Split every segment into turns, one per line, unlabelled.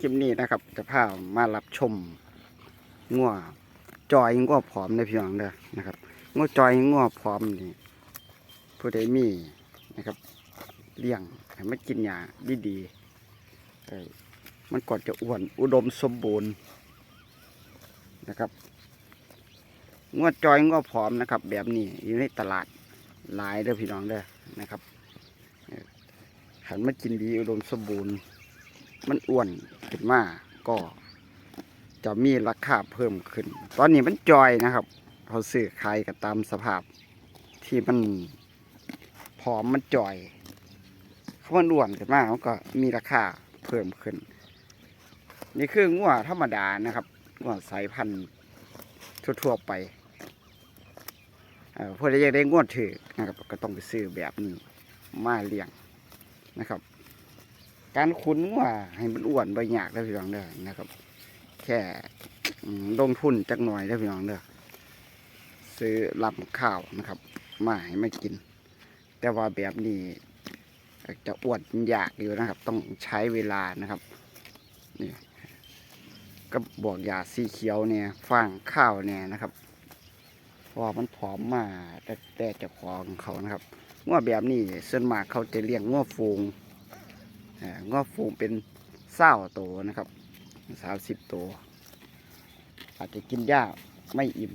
คลิปนี้นะครับจะพามารับชมงัวจอยงัวผอมในพี่น้องเด้อนะครับงัวจอยงัวผอมนี่ผู้ใดมีนะครับเลี้ยงให้มันกินยาดีๆมันก่อนจะอ้วนอุดมสมบูรณ์นะครับงัวจอยงัวผอมนะครับ แบบนี้อยู่ในตลาดหลายเด้อพี่น้องเด้อนะครับหันมากินดีอุดมสมบูรณ์ มันอ้วนขึ้นมาก็ จะมีราคาเพิ่มขึ้น ตอนนี้มันจอยนะครับเขาซื้อขายกันตามสภาพ ที่มันผอมมันจอยเขามันอ้วนขึ้นมามันก็มีราคาเพิ่มขึ้น นี่คืองัวธรรมดานะครับงัวสายพันธุ์ทั่วๆไปเอ่อเพื่อที่จะได้งวดถือนะครับก็ต้องไปซื้อแบบนี้มาเลี้ยงนะครับ การคุ้นว่าให้มันอ้วนใบหยากได้พี่น้องเด้อนะครับ แค่ลงทุนจักหน่อยได้พี่น้องเด้อซื้อลำข้าวนะครับมาให้มากิน แต่ว่าแบบนี้จะอ้วนยากอยู่นะครับ ต้องใช้เวลานะครับนี่ก็บอกยาสีเขียวเนี่ยฟางข้าวเนี่ยนะครับเพราะว่ามันผอมมาแต่แต่จะของเขานะครับง้อแบบนี้ส่วนมากเขาจะเลี้ยงง้อฟูง งอฟูงเป็นเศร้าโตวนะครับสามสิบตัวอาจจะกินหญ้าไม่อิ่ม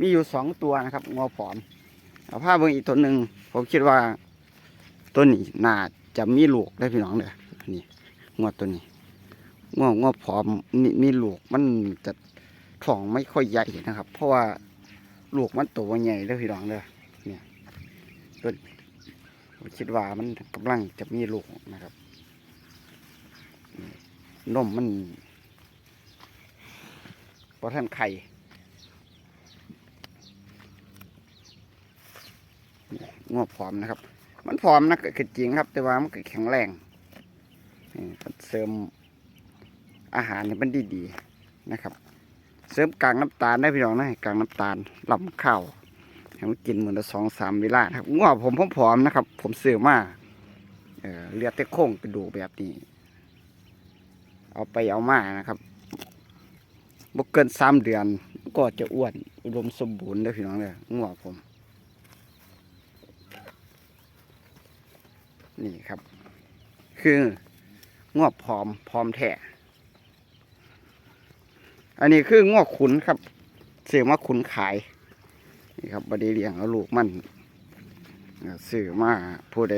มีอยู่สองตัวนะครับงอผอมเอาผ้าเบิ่งอีกตัวหนึ่งผมคิดว่าตัวนี้น่าจะมีลูกได้พี่น้องเลยนี่งวดตัวนี้งวงอผอมมีมีลูกมันจะท้องไม่ค่อยใหญ่นะครับ เพราะว่าลูกมันตัวใหญ่เลยพี่น้องเลย ผมคิดว่ามันกำลังจะมีลูกนะครับนมมันพอท่านไข่งวผอมนะครับ มันผอมนะก็คือจริงครับ แต่ว่ามันก็แข็งแรงเสริมอาหารมันดีๆนะครับ เสริมกลางน้ำตาลได้พี่น้องนะกลางน้ำตาลลำข้าว ให้มันกินมือละสองสามเวลาครับงอผมผอมๆนะครับ ผมซื้อมาเออเลือดแต่โค้งกระดูกแบบนี้ เอาไปเอามานะครับบกเกินสามเดือน ก็จะอ้วนอุดมสมบูรณ์เลยพี่น้องเลยงอผม นี่ครับ คือง้อผอมพร้อมแท้อันนี้คือง้อขุนครับซื้อมาขุนขาย นี่ครับบดีเลี้ยงเอาลูกมันเอ่อซื้อมาผู้ใด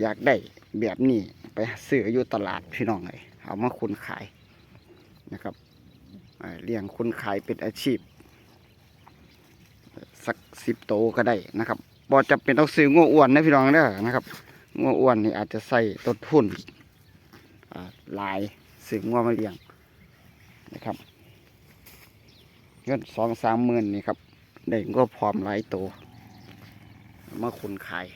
อยากได้แบบนี้ไปซื้ออยู่ตลาดพี่น้องเลยเอามาคุณขายนะครับเลี้ยงคุณขายเป็นอาชีพ สักสิบโตก็ได้นะครับบอจะเป็นต้องซื้องัวอ้วนนะพี่น้องเด้อนะครับงัวอ้วนนี่อาจจะใส่ต้นทุนหลายซื้องัวมาเลี้ยงนะครับ เงินสองสามหมื่นนี่ครับได้ก็พร้อมหลายตัวมาคุณขาย